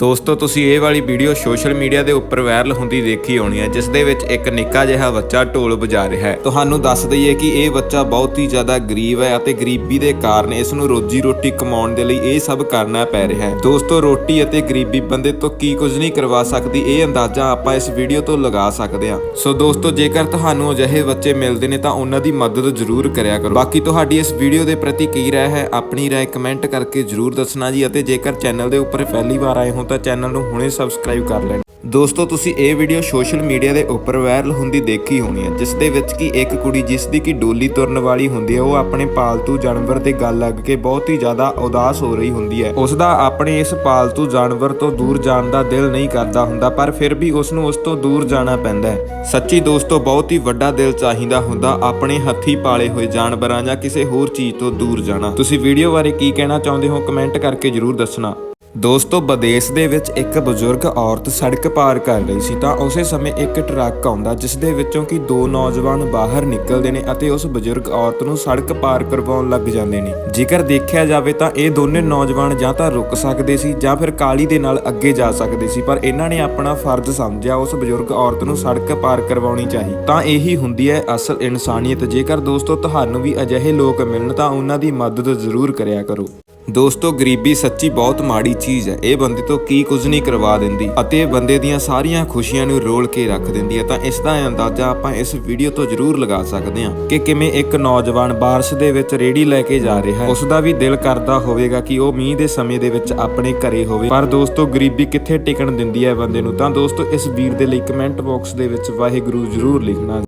ਦੋਸਤੋ, ਤੁਸੀਂ ਇਹ ਵਾਲੀ ਵੀਡੀਓ ਸੋਸ਼ਲ ਮੀਡੀਆ ਦੇ ਉੱਪਰ ਵਾਇਰਲ ਹੁੰਦੀ ਦੇਖੀ ਹੋਣੀ ਹੈ, ਜਿਸ ਦੇ ਵਿੱਚ ਇੱਕ ਨਿੱਕਾ ਜਿਹਾ ਬੱਚਾ ਢੋਲ ਵਜਾ ਰਿਹਾ ਹੈ। ਤੁਹਾਨੂੰ ਦੱਸ ਦਈਏ ਕਿ ਇਹ ਬੱਚਾ ਬਹੁਤ ਹੀ ਜ਼ਿਆਦਾ ਗਰੀਬ ਹੈ ਅਤੇ ਗਰੀਬੀ ਦੇ ਕਾਰਨ ਇਸ ਨੂੰ ਰੋਜੀ ਰੋਟੀ ਕਮਾਉਣ ਦੇ ਲਈ ਇਹ ਸਭ ਕਰਨਾ ਪੈ ਰਿਹਾ ਹੈ। ਦੋਸਤੋ, ਰੋਟੀ ਅਤੇ ਗਰੀਬੀ ਬੰਦੇ ਤੋਂ ਕੀ ਕੁਝ ਨਹੀਂ ਕਰਵਾ ਸਕਦੀ, ਇਹ ਅੰਦਾਜ਼ਾ ਆਪਾਂ ਇਸ ਵੀਡੀਓ ਤੋਂ ਲਗਾ ਸਕਦੇ ਹਾਂ। ਸੋ ਦੋਸਤੋ, ਜੇਕਰ ਤੁਹਾਨੂੰ ਅਜਿਹੇ ਬੱਚੇ ਮਿਲਦੇ ਨੇ ਤਾਂ ਉਹਨਾਂ ਦੀ ਮਦਦ ਜ਼ਰੂਰ ਕਰਿਆ ਕਰੋ। ਬਾਕੀ ਤੁਹਾਡੀ ਇਸ ਵੀਡੀਓ ਦੇ ਪ੍ਰਤੀ ਕੀ ਰਾਏ ਹੈ, ਆਪਣੀ ਰਾਏ ਕਮੈਂਟ ਕਰਕੇ ਜ਼ਰੂਰ ਦੱਸਣਾ ਜੀ ਅਤੇ ਜੇਕਰ ਚੈਨਲ ਦੇ ਉੱਪਰ ਪਹਿਲੀ ਵਾਰ ਆਏ ਹੋ ਤਾਂ ਚੈਨਲ ਨੂੰ ਹੁਣੇ ਸਬਸਕ੍ਰਾਈਬ ਕਰ ਲੈਣਾ। ਦੋਸਤੋ, ਤੁਸੀਂ ਇਹ ਵੀਡੀਓ ਸੋਸ਼ਲ ਮੀਡੀਆ ਦੇ ਉੱਪਰ ਵਾਇਰਲ ਹੁੰਦੀ ਦੇਖੀ ਹੋਣੀ ਹੈ, ਜਿਸ ਦੇ ਵਿੱਚ ਕਿ ਇੱਕ ਕੁੜੀ ਜਿਸ ਦੀ ਕਿ ਡੋਲੀ ਤੁਰਨ ਵਾਲੀ ਹੁੰਦੀ ਹੈ, ਉਹ ਆਪਣੇ ਪਾਲਤੂ ਜਾਨਵਰ ਦੇ ਗੱਲ ਲੱਗ ਕੇ ਬਹੁਤ ਹੀ ਜ਼ਿਆਦਾ ਉਦਾਸ ਹੋ ਰਹੀ ਹੁੰਦੀ ਹੈ। ਉਸ ਦਾ ਆਪਣੇ ਇਸ ਪਾਲਤੂ ਜਾਨਵਰ ਤੋਂ ਦੂਰ ਜਾਣ ਦਾ ਦਿਲ ਨਹੀਂ ਕਰਦਾ ਹੁੰਦਾ, ਪਰ ਫਿਰ ਵੀ ਉਸ ਨੂੰ ਉਸ ਤੋਂ ਦੂਰ ਜਾਣਾ ਪੈਂਦਾ ਹੈ। ਸੱਚੀ ਦੋਸਤੋ, ਬਹੁਤ ਹੀ ਵੱਡਾ ਦਿਲ ਚਾਹੀਦਾ ਹੁੰਦਾ ਆਪਣੇ ਹੱਥੀ ਪਾਲੇ ਹੋਏ ਜਾਨਵਰਾਂ ਜਾਂ ਕਿਸੇ ਹੋਰ ਚੀਜ਼ ਤੋਂ ਦੂਰ ਜਾਣਾ। ਤੁਸੀਂ ਵੀਡੀਓ ਬਾਰੇ ਕੀ ਕਹਿਣਾ ਚਾਹੁੰਦੇ ਹੋ ਕਮੈਂਟ ਕਰਕੇ ਜਰੂਰ ਦੱਸਣਾ। ਦੋਸਤੋ ਵਿਦੇਸ਼ ਦੇ ਵਿੱਚ ਇੱਕ ਬਜ਼ੁਰਗ ਔਰਤ ਸੜਕ ਪਾਰ ਕਰ ਰਹੀ ਸੀ ਤਾਂ ਉਸੇ ਸਮੇਂ ਇੱਕ ਟਰੱਕ ਆਉਂਦਾ ਜਿਸ ਦੇ ਵਿੱਚੋਂ ਕਿ ਦੋ ਨੌਜਵਾਨ ਬਾਹਰ ਨਿਕਲਦੇ ਨੇ ਅਤੇ ਉਸ ਬਜ਼ੁਰਗ ਔਰਤ ਨੂੰ ਸੜਕ ਪਾਰ ਕਰਵਾਉਣ ਲੱਗ ਜਾਂਦੇ ਨੇ। ਜੇਕਰ ਦੇਖਿਆ ਜਾਵੇ ਤਾਂ ਇਹ ਦੋਨੇ ਨੌਜਵਾਨ ਜਾਂ ਤਾਂ ਰੁਕ ਸਕਦੇ ਸੀ ਜਾਂ ਫਿਰ ਕਾਲੀ ਦੇ ਨਾਲ ਅੱਗੇ ਜਾ ਸਕਦੇ ਸੀ, ਪਰ ਇਹਨਾਂ ਨੇ ਆਪਣਾ ਫਰਜ਼ ਸਮਝਿਆ ਉਸ ਬਜ਼ੁਰਗ ਔਰਤ ਨੂੰ ਸੜਕ ਪਾਰ ਕਰਵਾਉਣੀ ਚਾਹੀ। ਤਾਂ ਇਹੀ ਹੁੰਦੀ ਹੈ ਅਸਲ ਇਨਸਾਨੀਅਤ। ਜੇਕਰ ਦੋਸਤੋ, ਤੁਹਾਨੂੰ ਵੀ ਅਜਿਹੇ ਲੋਕ ਮਿਲਣ ਤਾਂ ਉਹਨਾਂ ਦੀ ਮਦਦ ਜ਼ਰੂਰ ਕਰਿਆ ਕਰੋ। ਦੋਸਤੋ, ਗਰੀਬੀ ਸੱਚੀ ਬਹੁਤ ਮਾੜੀ ਚੀਜ਼ ਹੈ। ਇਹ ਬੰਦੇ ਤੋਂ ਕੀ ਕੁਝ ਨਹੀਂ ਕਰਵਾ ਦਿੰਦੀ ਅਤੇ ਬੰਦੇ ਦੀਆਂ ਸਾਰੀਆਂ ਖੁਸ਼ੀਆਂ ਨੂੰ ਰੋਲ ਕੇ ਰੱਖ ਦਿੰਦੀ ਹੈ। ਤਾਂ ਇਸ ਦਾ ਅੰਦਾਜ਼ਾ ਆਪਾਂ ਇਸ ਵੀਡੀਓ ਤੋਂ ਜ਼ਰੂਰ ਲਗਾ ਸਕਦੇ ਹਾਂ ਕਿ ਕਿਵੇਂ ਇੱਕ ਨੌਜਵਾਨ ਬਾਰਿਸ਼ ਦੇ ਵਿੱਚ ਰੇੜੀ ਲੈ ਕੇ ਜਾ ਰਿਹਾ ਹੈ। ਉਸ ਦਾ ਵੀ ਦਿਲ ਕਰਦਾ ਹੋਵੇਗਾ ਕਿ ਉਹ ਮੀਂਹ ਦੇ ਸਮੇਂ ਦੇ ਵਿੱਚ ਆਪਣੇ ਘਰੇ ਹੋਵੇ। ਪਰ ਦੋਸਤੋ, ਗਰੀਬੀ ਕਿੱਥੇ ਟਿਕਣ ਦਿੰਦੀ ਹੈ ਬੰਦੇ ਨੂੰ? ਤਾਂ ਦੋਸਤੋ, ਇਸ ਵੀਰ ਦੇ ਲਈ ਕਮੈਂਟ ਬਾਕਸ ਦੇ ਵਿੱਚ ਵਾਹਿਗੁਰੂ ਜ਼ਰੂਰ ਲਿਖਣਾ।